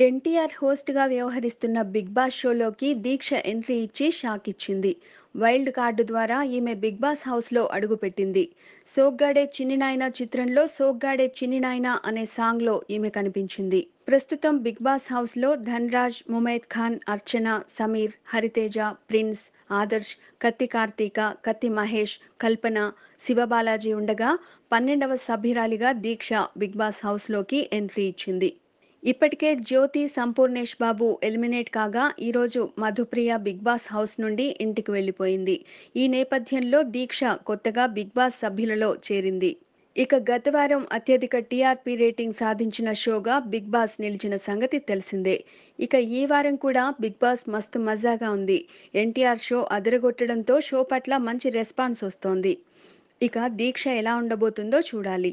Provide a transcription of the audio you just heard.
ఎన్టీఆర్ హోస్ట్గా వ్యవహరిస్తున్న big boss షోలోకి Deeksha entry ఇచ్చి షాక్ ఇచ్చింది. వైల్డ్ కార్డు ద్వారా ఈమె బిగ్ బాస్ హౌస్లో అడుగుపెట్టింది సోగ్గాడే చిన్ని నాయన చిత్రంలో సోగ్గాడే చిన్ని నాయన అనే సాంగ్లో ఈమె కనిపించింది. ప్రస్తుతం బిగ్ బాస్ హౌస్లో ధన్రాజ్ ముమైద్ ఖాన్ అర్చన సమీర్ హరితేజ ప్రిన్స్ ఆదర్శ్ కత్తి కార్తీక కత్తి మహేష్ కల్పన శివబాలాజీ ఉండగా పన్నెండవ సభ్యురాలిగా దీక్ష బిగ్ బాస్ హౌస్లోకి ఎంట్రీ ఇచ్చింది. ఇప్పటికే జ్యోతి సంపూర్ణేష్ బాబు ఎలిమినేట్ కాగా ఈరోజు మధుప్రియ బిగ్ బాస్ హౌస్ నుండి ఇంటికి వెళ్ళిపోయింది. ఈ నేపథ్యంలో దీక్ష కొత్తగా బిగ్ బాస్ సభ్యులలో చేరింది. ఇక గత వారం అత్యధిక టీఆర్పీ రేటింగ్ సాధించిన షోగా బిగ్ బాస్ నిలిచిన సంగతి తెలిసిందే. ఇక ఈ వారం కూడా బిగ్ బాస్ మస్తు మజాగా ఉంది. ఎన్టీఆర్ షో అదరగొట్టడంతో షో పట్ల మంచి రెస్పాన్స్ వస్తోంది. ఇక దీక్ష ఎలా ఉండబోతుందో చూడాలి.